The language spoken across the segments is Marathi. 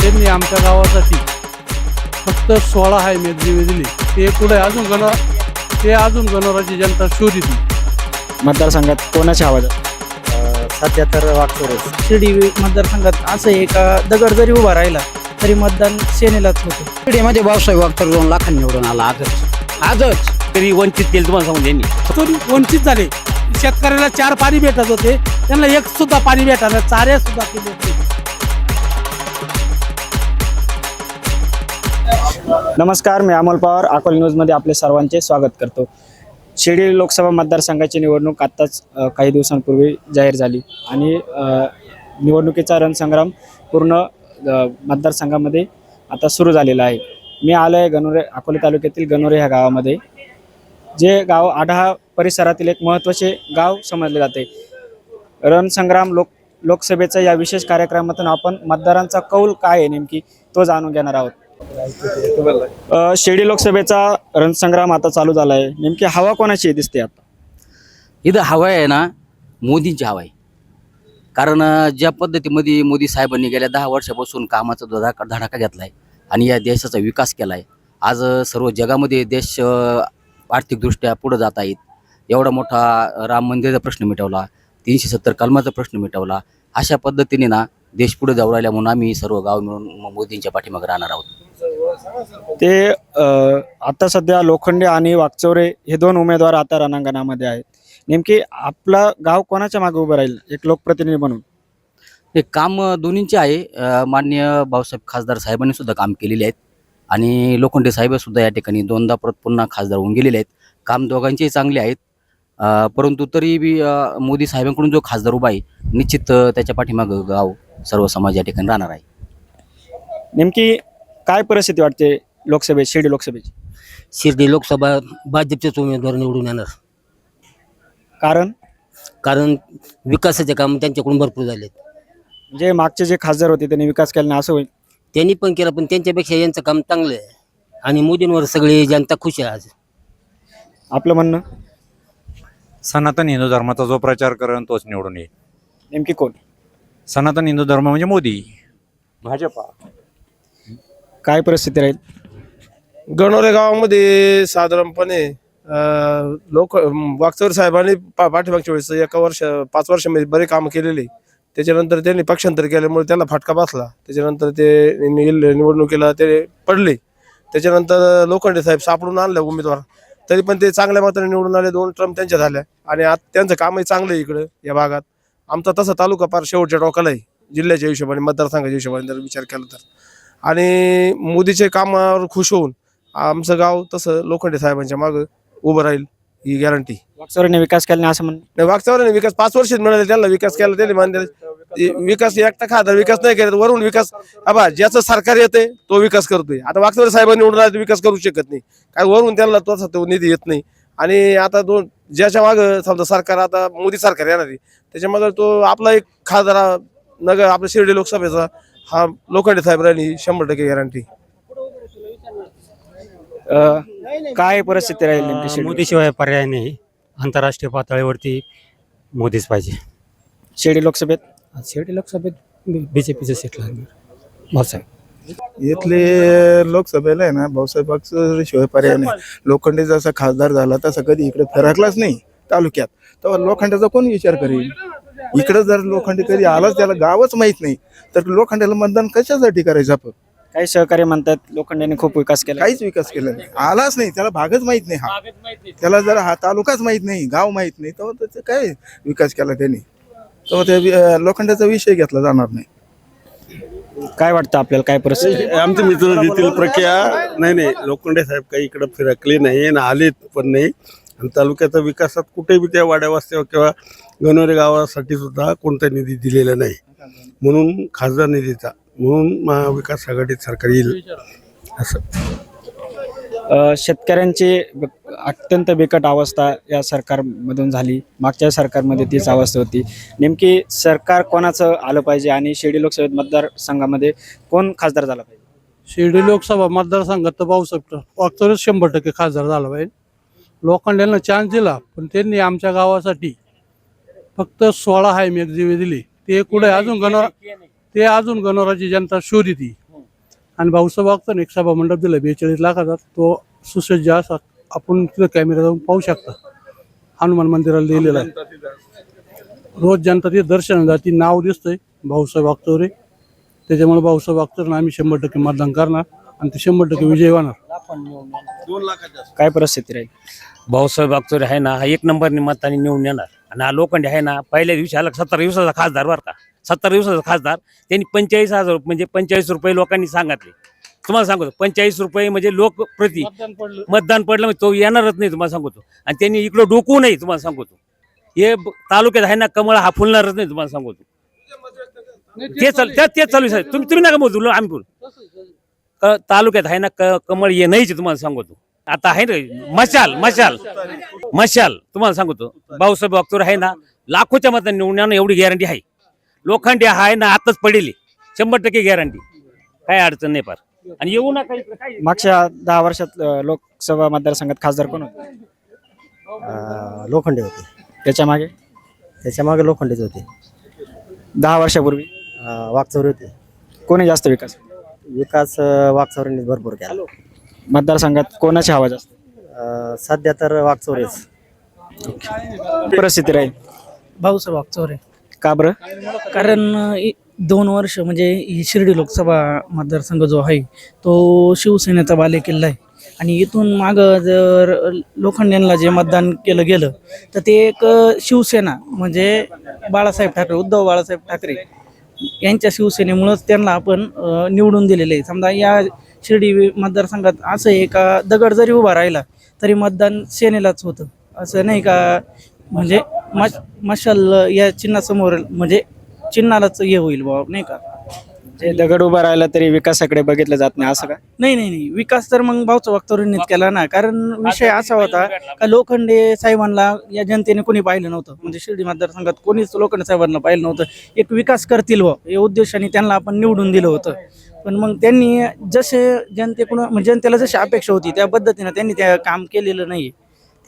त्यांनी आमच्या गावासाठी फक्त सोळा हाय मेगजिवे दिली. ते पुढे अजून गण ते अजून गणराची जनता शोधित. मतदारसंघात कोणाच्या आवाज? सध्या तर वागतोच शिर्डी मतदारसंघात असं आहे का दगड जरी उभा राहिला तरी मतदान सेनेलाच होतं. शिर्डीमध्ये भाऊसाहेब वागतर दोन लाखांनी निवडून आला. आजच. आजच. तरी वंचित केलं तुम्हाला सांगून त्यांनी. वंचित झाले. शेतकऱ्याला चार पाणी भेटत होते. त्यांना एक सुद्धा पाणी भेटणार चाऱ्या सुद्धा केले होते नमस्कार मी अमोल पवार. अकोला न्यूजमध्ये आपले सर्वांचे स्वागत करतो. शिर्डी लोकसभा मतदारसंघाची निवडणूक आत्ताच काही दिवसांपूर्वी जाहीर झाली आणि निवडणुकीचा रणसंग्राम पूर्ण मतदारसंघामध्ये आता सुरू झालेला आहे. मी आलो आहे गणोरे अकोले तालुक्यातील गणोरे ह्या गावामध्ये जे गाव आढा परिसरातील एक महत्त्वाचे गाव समजले जाते. रणसंग्राम लोक लोकसभेचा या विशेष कार्यक्रमातून आपण मतदारांचा कौल काय आहे नेमकी तो जाणून घेणार आहोत. अ, शिर्डी लोकसभेचा रणसंग्राम आता चालू झाला आहे नेमकी हवा कोणाची दिसते आता? इथं हवा आहे ना मोदींची हवा आहे. कारण अं, ज्या पद्धतीमध्ये मोदी साहेबांनी गेल्या दहा वर्षापासून कामाचा धडाका धडाका घेतला आहे आणि या देशाचा विकास केला आहे आज अं, सर्व जगामध्ये देश अं, आर्थिकदृष्ट्या पुढे जात आहेत. एवढा मोठा राम मंदिराचा प्रश्न मिटवला तीनशे सत्तर कलमाचा प्रश्न मिटवला. अशा पद्धतीने ना देश पुढे जाऊ राहिल्या म्हणून आम्ही सर्व गाव मिळून मोदींच्या पाठीमागे राहणार आहोत. ते आता सध्या लोखंडे आणि वाकचौरे हे दोन उमेदवार आता रणांगणामध्ये आहेत. नेमकी आपलं गाव कोणाच्या मागे उभं राहील? एक लोकप्रतिनिधी म्हणून. हे काम दोन्हींचे आहे. अ, माननीय भाऊसाहेब खासदार साहेबांनी सुद्धा काम केलेले आहेत. आणि लोखंडे साहेब सुद्धा या ठिकाणी दोनदा परत पुन्हा खासदार होऊन गेलेले आहेत. काम दोघांचेही चांगले आहेत. परंतु तरी बी मोदी साहेबांकडून जो खासदार उभा आहे निश्चित त्याच्या पाठीमागं गाव सर्व समाज या ठिकाणी राहणार आहे. नेमकी काय परिस्थिती वाटते लोकसभेत शिर्डी लोकसभेची? शिर्डी लोकसभा भाजपचेच उमेदवार निवडून येणार. कारण? कारण विकासाचे काम त्यांच्याकडून भरपूर झालेत. जे मागचे जे खासदार होते त्यांनी विकास केला नाही असं होईल? त्यांनी पण केलं पण त्यांच्यापेक्षा यांचं काम चांगलं आहे. आणि मोदींवर सगळी जनता खुश आहे आज. आपलं म्हणणं? सनातन हिंदू धर्माचा जो प्रचार करेन तोच निवडून येईल. नेमकी कोण? सनातन हिंदू धर्म म्हणजे मोदी. भाजपा. काय परिस्थिती राहील? गणोरे गावामध्ये साधारणपणे अं, लोक वागचौर साहेबांनी पा पाठीमागच्या वेळेस एका वर्ष पाच वर्षामध्ये बरे कामं केलेले. त्याच्यानंतर त्यांनी पक्षांतर केल्यामुळे त्यांना फटका बसला. त्याच्यानंतर ते नि- निवडणुकीला ते पडले. त्याच्यानंतर लोखंडे साहेब सापडून आणले उमेदवार. तरी पण ते चांगल्या मात्राने निवडून आले. दोन ट्रम त्यांच्या झाल्या. आणि आता त्यांचं कामही चांगलं आहे इकडं या भागात. आमचा तसा तालुका फार शेवटच्या टोकाला आहे. जिल्ह्याच्या हिशोबाने मतदारसंघाच्या हिशोबाने जर विचार केला तर. आणि मोदीचे कामावर खुश होऊन आमचं गाव तसं लोखंडे साहेबांच्या मागं उभं राहील ही गॅरंटी वाकचौरेने विकास केला नाही असं म्हणणं वागचावर विकास पाच वर्षात मिळाले त्यांना विकास केला त्यांनी मान्य विकास एकटा खासदार विकास नाही करत वरून विकास आबा ज्याचं सरकार येते तो विकास करतोय. आता वागचावर साहेबांनी निवडून आले तर विकास करू शकत नाही. काय वरून त्यांना तो निधी येत नाही. आणि आता दोन ज्याच्या मागं समजा सरकार आता मोदी सरकार येणार आहे त्याच्या मागं तो आपला एक खासदार नगर आपल्या शिर्डी लोकसभेचा हा लोखंडे साहेब राहिली शंभर टक्के गॅरंटी अ, काय परिस्थिती राहील नेमकी शिर्डी मोदीशिवाय पर्याय नाही. आंतरराष्ट्रीय पातळीवरती मोदीच पाहिजे. शिर्डी लोकसभेत? शेवटी लोकसभेत बी जे पीचं सीट लागणार. भाऊसाहेब. इथले लोकसभेला आहे ना भाऊसाहेब वागचौरे शिवाय पर्याय नाही लोखंडे जसा खासदार झाला तसा कधी इकडे फिरकलाच नाही तालुक्यात. तेव्हा लोखंडाचा कोण विचार करेल इकडे जर लोखंडे कधी आलाच त्याला गावच माहीत नाही. तर लोखंडाला मतदान कशासाठी करायचं आपण? काही सहकार्य म्हणतात लोखंडाने खूप विकास केला. काहीच विकास केला नाही. आलाच नाही त्याला भागच माहीत नाही हा. त्याला जर हा तालुकाच माहीत नाही गाव माहीत नाही तेव्हा त्याचा काय विकास केला त्यांनी? तेव्हा त्या लोखंडाचा विषय घेतला जाणार नाही. काय वाटतं आपल्याला? काय परिस्थिती? आमचे मित्र देतील प्रक्रिया. नाही नाही लोखंडे साहेब काही इकडं फिरकले नाही आणि आलेत पण नाही. आणि तालुक्याच्या विकासात कुठेही त्या वाड्या वस्त्या किंवा गणोरे गावासाठी सुद्धा कोणता निधी दिलेला नाही. म्हणून खासदार निधीचा म्हणून महाविकास आघाडीत सरकार येईल. असं. शेतकऱ्यांची अत्यंत बिकट अवस्था या सरकारमधून झाली. मागच्या सरकारमध्ये तीच अवस्था होती. नेमकी सरकार कोणाचं आलं पाहिजे आणि शिर्डी लोकसभेत मतदारसंघामध्ये कोण खासदार झाला पाहिजे? शिर्डी लोकसभा मतदारसंघात तर भाऊसाहेब वागचौरच शंभर टक्के खासदार झाला पाहिजे. लोखंड्यांना चान्स दिला पण त्यांनी आमच्या गावासाठी फक्त सोळा हाय जीवे दिली. ते कुठे अजून गणोरा ते अजून गणोराची जनता शोध येते आणि भाऊसाहेब वागताना एक सभा मंडप दिला बेचाळीस लाखाचा. तो सुसज्ज असा आपण तिथं कॅमेरा जाऊन पाहू शकता. हनुमान मंदिराला लिहिलेला आहे. रोज जनता तिथे दर्शन जाती नाव दिसतंय भाऊसाहेब वागतोरे त्याच्यामुळे भाऊसाहेब वागतोरे आम्ही शंभर टक्के मतदान करणार आणि ते शंभर टक्के विजय होणार. काय परिस्थिती राहील? भाऊसाहेब अख्तर आहे ना हा एक नंबरने मताने निवडून येणार. आणि हा लोखंडे आहे ना पहिल्या दिवशी आला सत्तर दिवसाचा खासदार बरं का. सत्तर दिवसाचा खासदार. त्यांनी पंचेचाळीस हजार म्हणजे पंचेचाळीस रुपये लोकांनी सांगितले. तुम्हाला सांगतो पंचेचाळीस रुपये म्हणजे लोक प्रति मतदान पडलं म्हणजे तो येणारच नाही तुम्हाला सांगतो. आणि त्यांनी इकडं डोकू नाही तुम्हाला सांगतो. हे तालुक्यात आहे ना कमळ हा फुलणारच नाही तुम्हाला सांगतो. ते चालू तेच चालू साहेब. तुम्ही तुम्ही नका बोलू आम्ही बोलू. तालुक्यात आहे ना कमळ ये नाहीच तुम्हाला सांगतो. आता आहे ना मशाल मशाल. मशाल तुम्हाला सांगतो भाऊसाहेब वागतोर आहे ना लाखोच्या मतांनी निवडून येणं एवढी गॅरंटी आहे. लोखंडी आहे ना आताच पडेल. शंभर टक्के गॅरंटी काय अडचण नाही फार. आणि येऊ नका इकडे काय? मागच्या दहा वर्षात अ, लोकसभा मतदारसंघात खासदार कोण होते? लोखंडे होते. त्याच्यामागे? त्याच्यामागे लोखंडेच होते. दहा वर्षापूर्वी? वागचौरे होते. कोणी जास्त विकास? विकास वागचौरेंनी भरपूर केला. मतदारसंघात कोणाची हवा जास्त? सध्या तर वागचौरेच परिस्थिती राहील. भाऊसाहेब वागचौरे का बरं? कारण अ, इ- दोन वर्ष म्हणजे ही शिर्डी लोकसभा मतदारसंघ जो आहे तो शिवसेनेचा बालेकिल्ला आहे. आणि इथून मागं जर लोखंडेंना जे मतदान केलं गेलं तर ते एक अ, शिवसेना म्हणजे बाळासाहेब ठाकरे उद्धव बाळासाहेब ठाकरे यांच्या शिवसेनेमुळंच त्यांना आपण अ, निवडून दिलेले आहे. समजा या शिर्डी मतदारसंघात असं आहे का दगड जरी उभा राहिला तरी मतदान सेनेलाच होतं. असं नाही का? म्हणजे मश मशाल या चिन्हासमोर म्हणजे चिन्हालाच हे होईल बाबा नाही का? ते दगड उभा राहिला तरी विकासाकडे बघितलं जात नाही असं का? नाही नाही नाही. विकास तर मग भाऊचं वागतोरींनीच केला ना. कारण विषय असा होता का लोखंडे साहेबांना या जनतेने कोणी पाहिलं नव्हतं. म्हणजे शिर्डी मतदारसंघात कोणीच लोखंडे साहेबांना पाहिलं नव्हतं. एक विकास करतील व या उद्देशाने त्यांना आपण निवडून दिलं होतं. पण मग त्यांनी जसे जनतेकडून म्हणजे जनतेला जशी अपेक्षा होती त्या पद्धतीनं त्यांनी त्या काम केलेलं नाही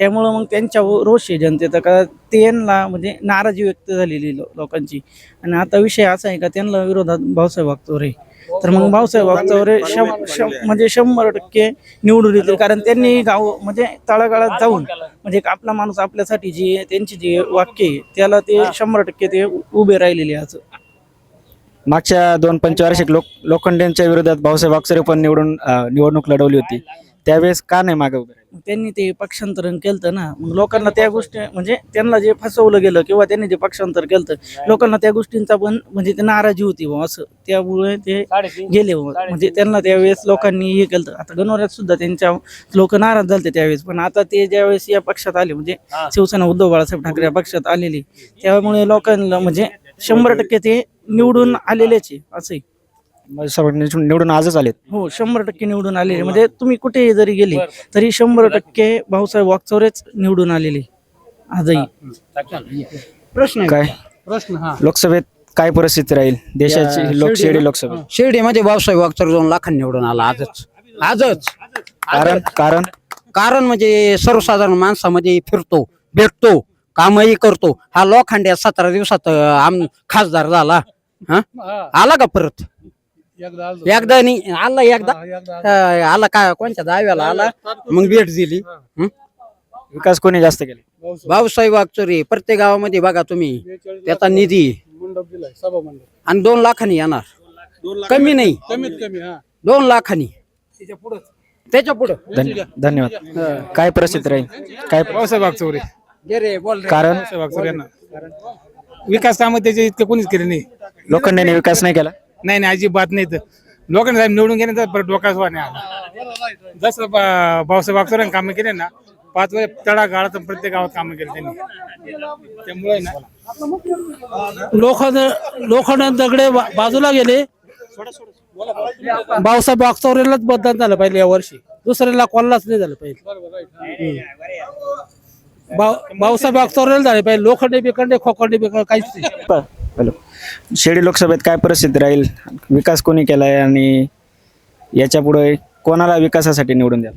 त्यामुळं मग त्यांच्या रोष आहे जनतेचा का त्यांना म्हणजे नाराजी व्यक्त झालेली लो- लोकांची. आणि आता विषय असा आहे का त्यांना विरोधात भाऊसाहेब वागतोरे. तर मग भाऊसाहेब वागतोरे शं शं म्हणजे शंभर टक्के निवडून येतील कारण त्यांनी गाव म्हणजे तळागाळात जाऊन म्हणजे एक आपला माणूस आपल्यासाठी जी त्यांची जी वाक्य आहे त्याला ते शंभर टक्के ते उभे राहिलेले असं. मागच्या दोन पंचवार्षिक लोक लोखंडेंच्या विरोधात भाऊसाहेब अक्षरे पण निवडून निवडणूक लढवली होती. त्यावेळेस का नाही मागे उभे मग त्यांनी ते पक्षांतरण केलं ना. मग लोकांना त्या गोष्टी म्हणजे त्यांना जे फसवलं गेलं किंवा त्यांनी जे पक्षांतर केलं लोकांना त्या गोष्टींचा पण म्हणजे ते नाराजी होती बुवा असं. त्यामुळे ते गेले म्हणजे त्यांना त्यावेळेस लोकांनी हे केलं आता गणोऱ्यात सुद्धा त्यांच्या लोक नाराज झाले त्यावेळेस. पण आता ते ज्यावेळेस या पक्षात आले म्हणजे शिवसेना उद्धव बाळासाहेब ठाकरे या पक्षात आलेली त्यामुळे लोकांना म्हणजे शंभर टक्के ते निवडून आलेलेच आहे असंही म्हणजे सर्व निवडून निवडून आजच आलेत. हो शंभर टक्के निवडून आलेले. म्हणजे तुम्ही कुठेही जरी गेले तरी शंभर टक्के भाऊसाहेब वागचौरेच निवडून आलेले. आजही. प्रश्न काय? प्रश्न हा. लोकसभेत काय परिस्थिती राहील? देशाची लोकशाही लोकसभा शिर्डीमध्ये भाऊसाहेब अख्तर दोन लाखांनी निवडून आला. आजच. आजच. कारण कारण? कारण म्हणजे सर्वसाधारण माणसामध्ये फिरतो भेटतो. कामही करतो. हा लोखंड्या सतरा दिवसात आम खासदार झाला. हा? आला का परत? एकदा आलो. एकदा नाही आला एकदा? आलो. का? कोणत्या दहाव्याला आला? मग भेट दिली? विकास कोणी जास्त केले? भाऊसाहेब अख्तरे प्रत्येक गावामध्ये बघा तुम्ही. त्याचा निधी. आणि दोन लाखांनी येणार. कमी नाही. कमीत कमी हा. दोन लाखांनी. त्याच्या पुढं. धन्य- धन्यवाद. काय परिस्थिती राहील? काय भाऊसाहेब वागचौरे. कारण? विकास कामं त्याचे इतकं कोणीच केले नाही. लोखंडेने विकास नाही केला? नाही नाही अजिबात नाही तर. लोकांनी साहेब निवडून गेल्यानंतर परत डोकाच नाही आला. जसं बा- भाऊसाहेब वागचौऱ्यांनी कामं केले ना पाच वर्ष तळा गाळात प्रत्येक गावात कामं केली त्यांनी. त्यामुळे ना. लोखंड लोखंड दगडे बा- बाजूला गेले. भाऊसाहेब वागचौरेलाच मतदान झालं पाहिजे या वर्षी. दुसऱ्याला कोणालाच नाही झालं पाहिजे. भाऊसाहेब वागचौरेला झाले पाहिजे. लोखंडे बिखंडे खोखंडे बिखंडे काहीच नाही. हॅलो. शिर्डी लोकसभेत काय परिस्थिती राहील? विकास कोणी केलाय? आणि याच्यापुढे कोणाला विकासासाठी निवडून द्याल?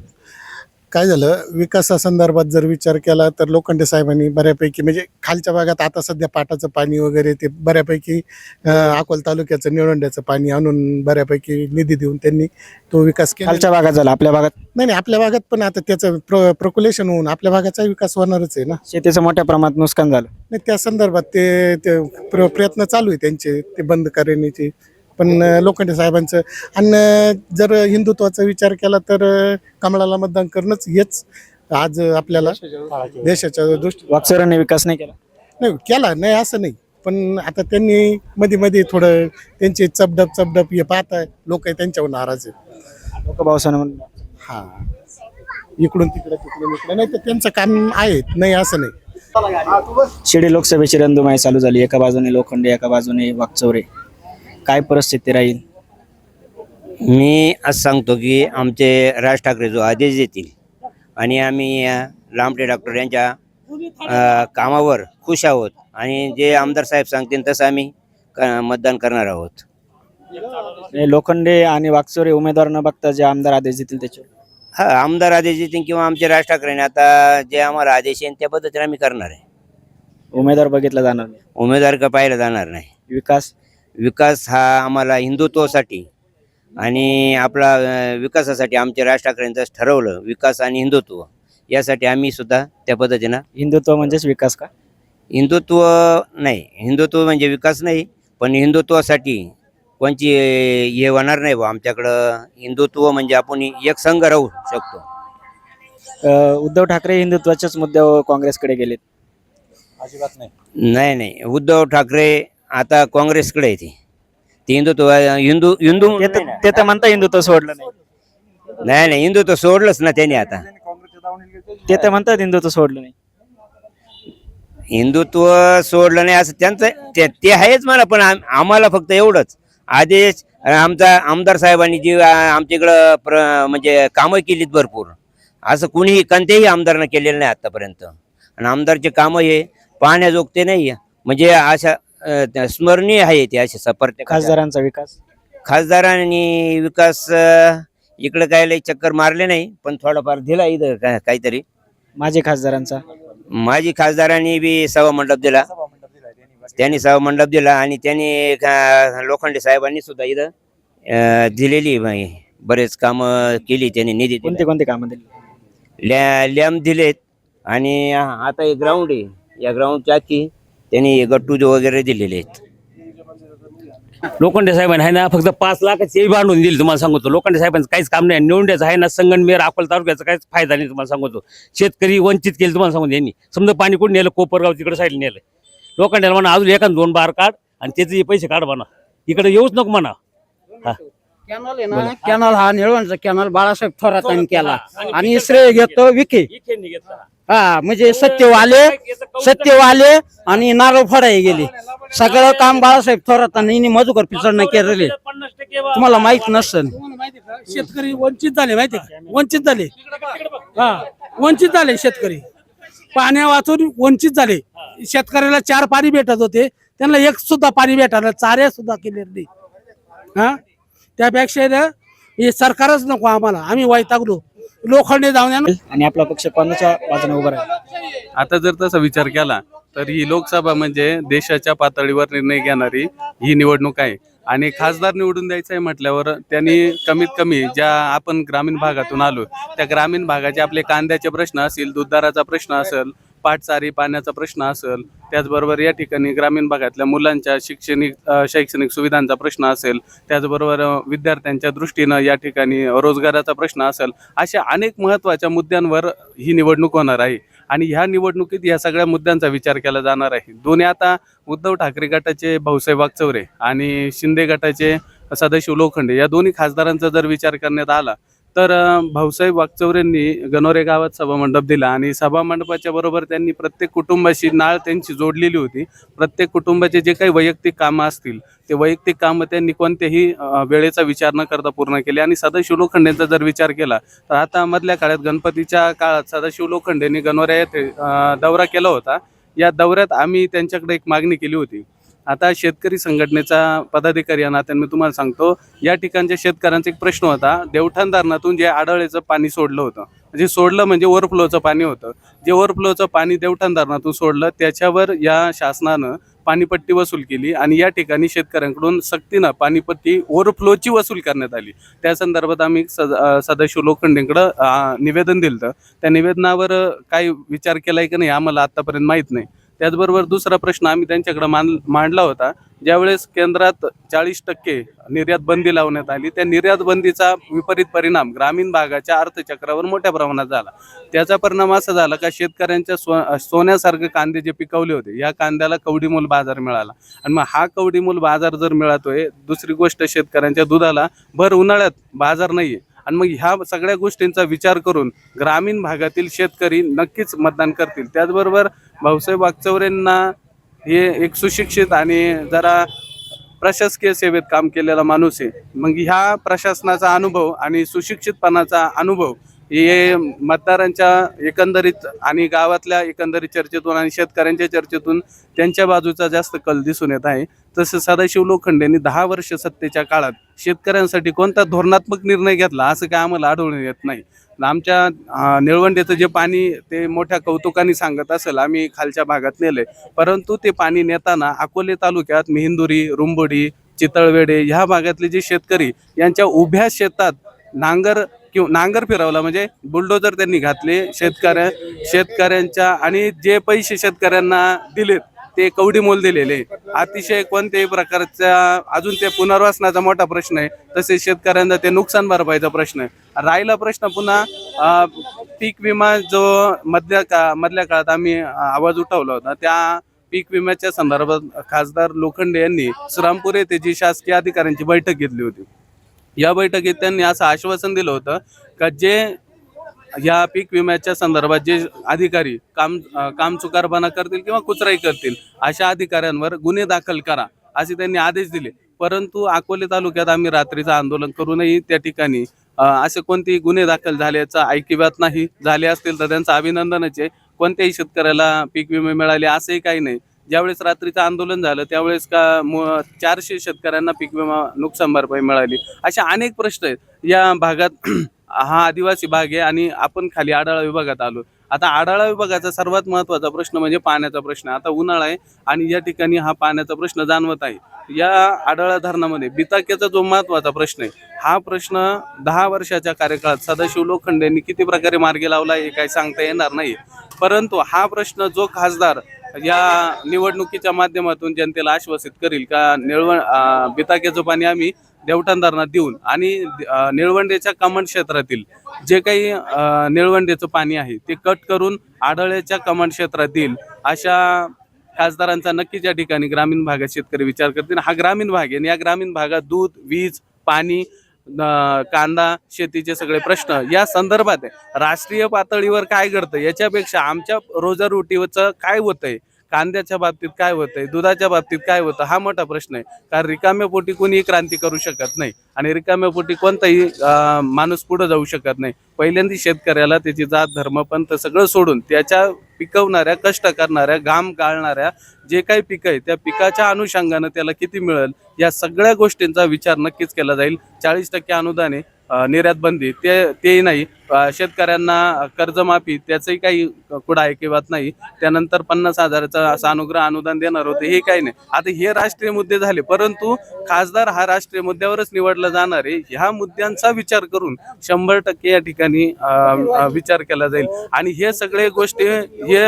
काय झालं? विकासासंदर्भात जर विचार केला तर लोखंडे साहेबांनी बऱ्यापैकी म्हणजे खालच्या भागात आता सध्या पाटाचं पाणी वगैरे ते बऱ्यापैकी अकोल तालुक्याचं निळवंड्याचं पाणी आणून बऱ्यापैकी निधी देऊन त्यांनी तो विकास केला खालच्या भागात झाला आपल्या भागात? नाही नाही आपल्या भागात पण आता त्याचं प्र प्रकुलेशन होऊन आपल्या भागाचा विकास होणारच आहे ना. शेतीचं मोठ्या प्रमाणात नुकसान झालं. नाही त्या संदर्भात ते ते प्र- प्रयत्न चालू आहे त्यांचे ते बंद करण्याचे. पण लोखंडे साहेबांचं. आणि जर हिंदुत्वाचा विचार केला तर कमळाला मतदान करणंच हेच आज आपल्याला देशाच्या दृष्टी वागचौऱ्यांनी विकास नाही केला? नाही केला नाही असं नाही. पण आता त्यांनी मध्ये मध्ये थोडं त्यांचे चपडप चपडप हे पाहताय. लोक त्यांच्यावर नाराज आहेत. लोक भाऊसाने म्हणून हा. इकडून तिकडे तिकडून इकडे. नाही तर त्यांचं काम आहे नाही असं नाही. शिर्डी लोकसभेची रणधुमाई चालू झाली. एका बाजूने लोखंडे एका बाजूने वागचौरे काय परिस्थिती राहील? मी असं सांगतो की आमचे राज ठाकरे जो आदेश देतील आणि आम्ही लांबटे डॉक्टर यांच्या कामावर खुश आहोत आणि जे आमदार साहेब सांगतील तसं आम्ही मतदान करणार आहोत. लोखंडे आणि वागचौरे उमेदवार न बघता जे आमदार आदेश देतील त्याच्यावर? हा आमदार आदेश देतील किंवा आमचे राज ठाकरेने आता जे आम्हाला आदेश येईल त्या पद्धतीने आम्ही करणार आहे. उमेदवार बघितला जाणार नाही. उमेदवार का पाहिलं जाणार नाही. विकास विकास हा आम्हाला हिंदुत्वासाठी आणि आपला विकासासाठी आमचे राज ठाकरेंचं ठरवलं विकास आणि हिंदुत्व. यासाठी आम्ही सुद्धा त्या पद्धतीनं हिंदुत्व म्हणजेच विकास का? हिंदुत्व नाही. हिंदुत्व म्हणजे विकास नाही पण हिंदुत्वासाठी कोणची हे होणार नाही बा आमच्याकडं. हिंदुत्व म्हणजे आपण एक संघ राहू शकतो. अं, उद्धव ठाकरे हिंदुत्वाच्याच मुद्द्यावर काँग्रेसकडे गेलेत. नाही नाही. उद्धव ठाकरे आता काँग्रेसकडे आहे ते. ते हिंदुत्व हिंदू हिंदू ते तर- ते तर म्हणता हिंदुत्व सोडलं नाही. नाही नाही हिंदुत्व सोडलंच ना त्यांनी आता. ते तर म्हणतात हिंदुत्व सोडलं नाही. हिंदुत्व सोडलं नाही असं त्यांचं ते ते आहेच मला पण आम- आम्हाला फक्त एवढंच. आदेश आमचा आमदार साहेबांनी जी अं, आमच्या इकडं प्र म्हणजे कामं केलीत भरपूर. असं कुणीही कोणत्याही आमदारनं केलेलं नाही आतापर्यंत. आणि आमदारचे कामं हे पाहण्याजोगते नाही. म्हणजे अशा अं, स्मरणीय आहे ते असे सपर्ट खासदारांचा विकास? खासदारांनी विकास अं, इकडं काय लई चक्कर मारले नाही पण थोडाफार दिला इथं का- काहीतरी. माझे खासदारांचा? माझी खासदारांनी बी सभा मंडप दिला. त्यांनी सभा मंडप दिला आणि त्यांनी का- लोखंडे साहेबांनी सुद्धा इथं अं, दिलेली बाई. बरेच काम केली त्यांनी निधी दिला. कोणते कोणते कामं दिली? लॅ लॅम्प दिलेत आणि आता हे ग्राउंड आहे. या ग्राउंडच्या आखी त्यांनी गट्टू वगैरे दिलेले आहेत. लोखंडे साहेबांनी आहे ना फक्त पाच लाखाची बांधून दिली तुम्हाला सांगतो. लोखंडे साहेबांचं काहीच काम नाही. निवडण्याचं आहे ना संगणमेर अकोल तालुक्याचा काहीच फायदा नाही तुम्हाला सांगतो. शेतकरी वंचित केले तुम्हाला सांगतो यांनी. समजा पाणी कुठे नेलं? कोपरगाव तिकडे साईड नेलं. लोखंड्याला म्हणा अजून एखाद दोन बार काढ आणि त्याचे पैसे काढ म्हणा. इकडे येऊच नको म्हणा. कॅनल आहे ना कॅनल हा निळवणचा कॅनल बाळासाहेब थोरातांनी केला. आणि श्रेय घेतो विखे. हा म्हणजे सत्यवाले सत्यवाले आणि नारळ फडाई गेले. सगळं काम बाळासाहेब थोरातांनी मधुकर पिचडणं केलेले. तुम्हाला माहीत नसेल. शेतकरी वंचित झाले माहिती वंचित झाले. हा वंचित झाले शेतकरी. पाण्या वाचून वंचित झाले. शेतकऱ्याला चार पाणी भेटत होते. त्यांना एक सुद्धा पाणी भेटायला चाऱ्या सुद्धा केले नाही. हा? त्यापेक्षा ना हे सरकारच नको आम्हाला. आम्ही वैतागलो. लोखंडे जाऊन. आणि आपला पक्ष कोणाच्या बाजूने उभा राहील आता जर तसा विचार केला तर ही लोकसभा म्हणजे देशाच्या पातळीवर निर्णय घेणारी ही निवडणूक आहे आणि खासदार निवडून द्यायचं आहे म्हटल्यावर त्यांनी कमीत कमी ज्या आपण ग्रामीण भागातून आलो त्या ग्रामीण भागाचे आपले कांद्याचे प्रश्न असतील दूधदाराचा प्रश्न असेल पाटचारी पाण्याचा प्रश्न असेल त्याचबरोबर या ठिकाणी ग्रामीण भागातल्या मुलांच्या शैक्षणिक शैक्षणिक सुविधांचा प्रश्न असेल त्याचबरोबर विद्यार्थ्यांच्या दृष्टीनं या ठिकाणी रोजगाराचा प्रश्न असेल अशा अनेक महत्त्वाच्या मुद्द्यांवर ही निवडणूक होणार आहे. आणि ह्या निवडणुकीत या सगळ्या मुद्द्यांचा विचार केला जाणार आहे. दोन्ही आता उद्धव ठाकरे गटाचे भाऊसाहेब वागचौरे आणि शिंदे गटाचे सदाशिव लोखंडे या दोन्ही खासदारांचा जर विचार करण्यात आला तर भाऊसाहेब वागचौरेंनी गणोरे गावात सभामंडप दिला आणि सभामंडपाच्या बरोबर त्यांनी प्रत्येक कुटुंबाशी नाळ त्यांची जोडलेली होती. प्रत्येक कुटुंबाचे जे काही वैयक्तिक कामं असतील ते वैयक्तिक कामं त्यांनी कोणत्याही वेळेचा विचार न करता पूर्ण केले आणि सदाशिव लोखंडेंचा जर विचार केला तर आता मधल्या काळात गणपतीच्या काळात सदाशिव लोखंडेंनी गणोऱ्या येथे दौरा केला होता. या दौऱ्यात आम्ही त्यांच्याकडे एक मागणी केली होती. आता शेतकरी संघटनेचा पदाधिकारी या नात्याने मी तुम्हाला सांगतो या ठिकाणच्या शेतकऱ्यांचा एक प्रश्न होता देवठाण धरणातून जे आडळेचं पाणी सोडलं होतं. म्हणजे सोडलं म्हणजे ओव्हरफ्लोचं पाणी होतं. जे ओव्हरफ्लोचं पाणी देवठाण धरणातून सोडलं त्याच्यावर या शासनानं पाणीपट्टी वसूल केली आणि या ठिकाणी शेतकऱ्यांकडून सक्तीनं पाणीपट्टी ओव्हरफ्लोची वसूल करण्यात आली. त्या संदर्भात आम्ही सद सदाशिव लोखंडेंकडं निवेदन दिलं त्या निवेदनावर काय काही विचार केलाय की नाही आम्हाला आतापर्यंत माहीत नाही. त्याचबरोबर दुसरा प्रश्न आम्ही त्यांच्याकडे मान मांडला होता. ज्यावेळेस केंद्रात चाळीस टक्के निर्यात बंदी लावण्यात आली त्या निर्यात बंदीचा विपरीत परिणाम ग्रामीण भागाच्या अर्थचक्रावर मोठ्या प्रमाणात झाला. त्याचा परिणाम असा झाला का शेतकऱ्यांच्या सो सोन्यासारखे कांदे जे पिकवले होते या कांद्याला कवडीमोल बाजार मिळाला. आणि मग हा कवडीमोल बाजार जर मिळतोय दुसरी गोष्ट शेतकऱ्यांच्या दुधाला भर उन्हाळ्यात बाजार नाहीये. आणि मग ह्या सगळ्या गोष्टींचा विचार करून ग्रामीण भागातील शेतकरी नक्कीच मतदान करतील. त्याचबरोबर भाऊसाहेब वागचौरेंना हे एक सुशिक्षित आणि जरा प्रशासकीय सेवेत काम केलेला माणूस आहे. मग ह्या प्रशासनाचा अनुभव आणि सुशिक्षितपणाचा अनुभव हे मतदारांच्या एकंदरीत आणि गावातल्या एकंदरीत चर्चेतून आणि शेतकऱ्यांच्या चर्चेतून त्यांच्या बाजूचा जास्त कल दिसून येत आहे. तसं सदाशिव लोखंडेंनी दहा वर्ष सत्तेच्या काळात शेतकऱ्यांसाठी कोणता धोरणात्मक निर्णय घेतला असं काय आम्हाला आढळून येत नाही. आमच्या निळवंडेचं जे पाणी ते मोठ्या कौतुकाने सांगत असेल आम्ही खालच्या भागात नेले परंतु ते पाणी नेताना अकोले तालुक्यात मेहिंदुरी रुंबोडी चितळवेडे ह्या भागातले जे शेतकरी यांच्या उभ्या शेतात नांगर किंवा नांगर फिरवला म्हणजे बुलडोजर त्यांनी घातले शेतकऱ्या शेतकऱ्यांच्या आणि जे पैसे शेतकऱ्यांना दिलेत ते कवडी मोल दिलेले. अतिशय कोणत्याही प्रकारचा अजून ते पुनर्वसनाचा मोठा प्रश्न आहे. तसेच शेतकऱ्यांचा ते नुकसान भरपाईचा प्रश्न आहे. राहिला प्रश्न पुन्हा पीक विमा जो मधल्या का मधल्या काळात आम्ही आवाज उठवला होता त्या पीक विम्याच्या संदर्भात खासदार लोखंडे यांनी श्रामपूर येथे जी शासकीय अधिकाऱ्यांची बैठक घेतली होती. या बैठकीत त्यांनी असं आश्वासन दिलं होतं का जे या पीक विम्याच्या संदर्भात जे अधिकारी काम काम चुकारपणा करतील किंवा कुचराई करतील अशा अधिकाऱ्यांवर गुन्हे दाखल करा असे त्यांनी आदेश दिले. परंतु अकोले तालुक्यात आम्ही रात्रीचं आंदोलन करूनही त्या ठिकाणी असे कोणतेही गुन्हे दाखल झाल्याचा ऐकिव्यात नाही. झाले असतील तर त्यांचं अभिनंदनच आहे. कोणत्याही शेतकऱ्याला पीक विमे मिळाले असंही काही नाही. ज्यावेळेस रात्रीचं आंदोलन झालं त्यावेळेस का चारशे शेतकऱ्यांना पीक विमा नुकसान भरपाई मिळाली. असे अनेक प्रश्न आहेत. या भागात हा आदिवासी भाग आहे आणि आपण खाली आडाळा विभागात आलो. आता आडाळा विभागाचा सर्वात महत्त्वाचा प्रश्न म्हणजे पाण्याचा प्रश्न. आता उन्हाळा आहे आणि या ठिकाणी हा पाण्याचा प्रश्न जाणवत आहे. या आडाळा धरणामध्ये बिताक्याचा जो महत्त्वाचा प्रश्न आहे हा प्रश्न दहा वर्षाच्या कार्यकाळात सदाशिव लोखंडेंनी किती प्रकारे मार्गी लावला हे काही सांगता येणार नाही परंतु हा प्रश्न जो खासदार या निवडणुकीच्या माध्यमातून जनतेला आश्वासित करील का निळवण बिताक्याचं पाणी आम्ही देवठाण धरणात देऊन आणि निळवंडेच्या कमांड क्षेत्रातील जे काही निळवंडेचं पाणी आहे ते कट करून आढळ्याच्या कमांड क्षेत्रात देईल अशा खासदारांचा नक्कीच या ठिकाणी ग्रामीण भागात शेतकरी विचार करतील हा ग्रामीण भाग आहे आणि या ग्रामीण भागात दूध वीज पाणी कांदा शेतीचे सगळे प्रश्न या संदर्भात आहे. राष्ट्रीय पातळीवर काय घडतं याच्यापेक्षा आमच्या रोजारोटीचं काय होतंय? कांद्याच्या बाबतीत काय होतंय दुधाच्या बाबतीत काय होतं हा मोठा प्रश्न आहे. कारण रिकाम्या पोटी कोणीही क्रांती करू शकत नाही. आणि रिकाम्या पोटी कोणताही माणूस पुढे जाऊ शकत नाही. पहिल्यांदा शेतकऱ्याला त्याची जात धर्म पंथ सगळं सोडून त्याच्या पिकवणाऱ्या कष्ट करणाऱ्या घाम गाळणाऱ्या जे काही पिकं आहे त्या पिकाच्या अनुषंगानं त्याला किती मिळेल या सगळ्या गोष्टींचा विचार नक्कीच केला जाईल. चाळीस टक्के अनुदाने आहे. निर्यात बंदी ते तेही नाही. शेतकऱ्यांना कर्जमाफी त्याचंही काही कुठं ऐकिवात नाही त्यानंतर पन्नास हजाराचं असं अनुग्रह अनुदान देणार होते हे काही नाही. आता हे राष्ट्रीय मुद्दे झाले परंतु खासदार हा राष्ट्रीय मुद्द्यावरच निवडला जाणार आहे. ह्या मुद्द्यांचा विचार करून शंभर टक्के या ठिकाणी विचार केला जाईल. आणि हे सगळे गोष्टी हे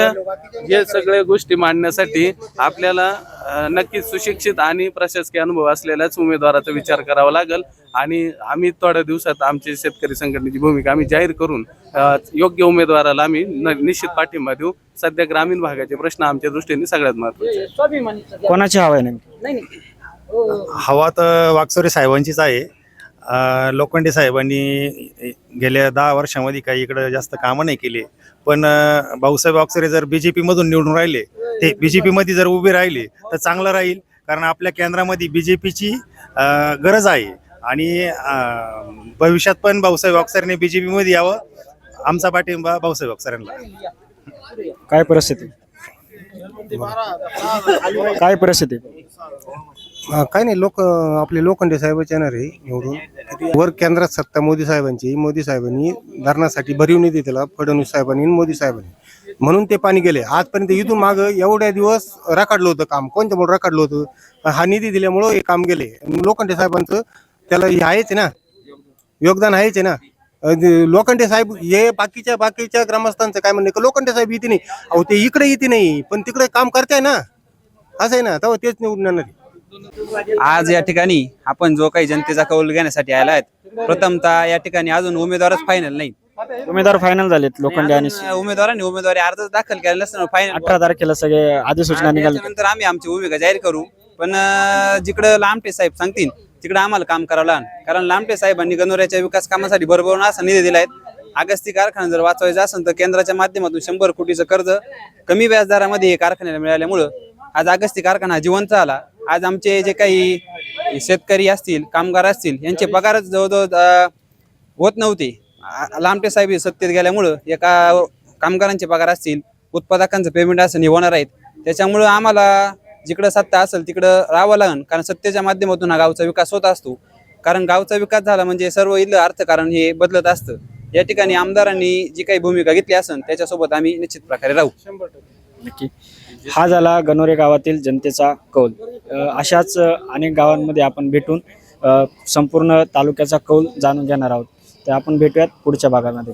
हे सगळे गोष्टी मांडण्यासाठी आपल्याला नक्कीच सुशिक्षित आणि प्रशासकीय अनुभव असलेल्याच उमेदवाराचा विचार करावा लागेल. आणि आम्ही थोड्या दिवसात आमची शेतकरी संघटनेची भूमिका आम्ही जाहीर करून योग्य उमेदवाराला आम्ही न- निश्चित पाठिंबा देऊ. सध्या ग्रामीण भागाचे प्रश्न आमच्या दृष्टीने सगळ्यात महत्त्वाचे. कोणाची हवा आहे नेमकी? हवा तर वागचोरे साहेबांचीच आहे. लोखंडे साहेबांनी गेल्या दहा वर्षामध्ये काही इकडं जास्त कामं नाही केली. पण भाऊसाहेब वागचोरे जर बी जे पीमधून निवडून राहिले ते बी जे पीमध्ये जर उभे राहिले तर चांगलं राहील. कारण आपल्या केंद्रामध्ये बी जे पीची गरज आहे. आणि भविष्यात पण भाऊसाहेब जे पीमध्ये यावं आमचा पाठिंबा भाऊसाहेब वागचोरेंना काय परिस्थिती? काय परिस्थिती? काय नाही लोक आपले लोखंडे साहेबच येणार आहे निवडून. वर केंद्रात सत्ता मोदी साहेबांची मोदी साहेबांनी धरणासाठी भरीव निधी दिला फडणवीस साहेबांनी आणि मोदी साहेबांनी. म्हणून ते पाणी गेले. आजपर्यंत इथून माग एवढ्या दिवस रखडलं होतं काम. कोणत्यामुळे रखडलं होतं? हा निधी दिल्यामुळं हे काम गेले. लोखंडे साहेबांचं त्याला हे आहेच आहे ना. योगदान आहेच आहे ना. अ, लोखंडे साहेब हे बाकीच्या बाकीच्या ग्रामस्थांचं काय म्हणणं आहे? का लोखंडे साहेब येते नाही. अहो ते इकडे येते नाही पण तिकडे काम करताय ना. असं आहे ना. तेव्हा तेच निवडून येणार आहे. आज या ठिकाणी आपण जो काही जनतेचा कौल घेण्यासाठी आला आहेत प्रथमतः या ठिकाणी अजून उमेदवारच फायनल नाही. उमेदवार फायनल झालेत लोखंडे आणि उमेदवारांनी उमेदवारी अर्ज दाखल केला नसताना फायनल अठरा तारखेला सगळे अधिसूचना निघाली. नंतर आम्ही आमची भूमिका जाहीर करू. पण अं, जिकडं लांबटे साहेब सांगतील तिकडे आम्हाला काम करावं लागेल. कारण लांबटे साहेबांनी गणोऱ्याच्या विकास कामासाठी भरभरून असा निधी दिलाय अगस्ती कारखाना जर वाचवायचा असेल तर केंद्राच्या माध्यमातून शंभर कोटीचं कर्ज कमी व्याजदरामध्ये हे कारखान्याला मिळाल्यामुळं आज अगस्ती कारखाना जिवंत आला आज आमचे जे काही शेतकरी असतील कामगार असतील यांचे पगारच जवळजवळ होत नव्हते. लांबटे साहेब हे सत्तेत गेल्यामुळं एका कामगारांचे पगार असतील उत्पादकांचं पेमेंट असं हे होणार आहेत. त्याच्यामुळं आम्हाला जिकडं सत्ता असेल तिकडं राहावं लागेल कारण सत्तेच्या माध्यमातून हा गावचा विकास होत असतो. कारण गावचा विकास झाला म्हणजे सर्व इथलं अर्थकारण हे बदलत असतं. या ठिकाणी आमदारांनी जी काही भूमिका घेतली असेल त्याच्यासोबत आम्ही निश्चित प्रकारे राहू. नक्की. हा झाला गणोरे गावातील जनतेचा कौल. अ, अशाच अनेक गावांमध्ये आपण भेटून अ, संपूर्ण तालुक्याचा कौल जाणून घेणार आहोत. तर आपण भेटूयात पुढच्या भागामध्ये.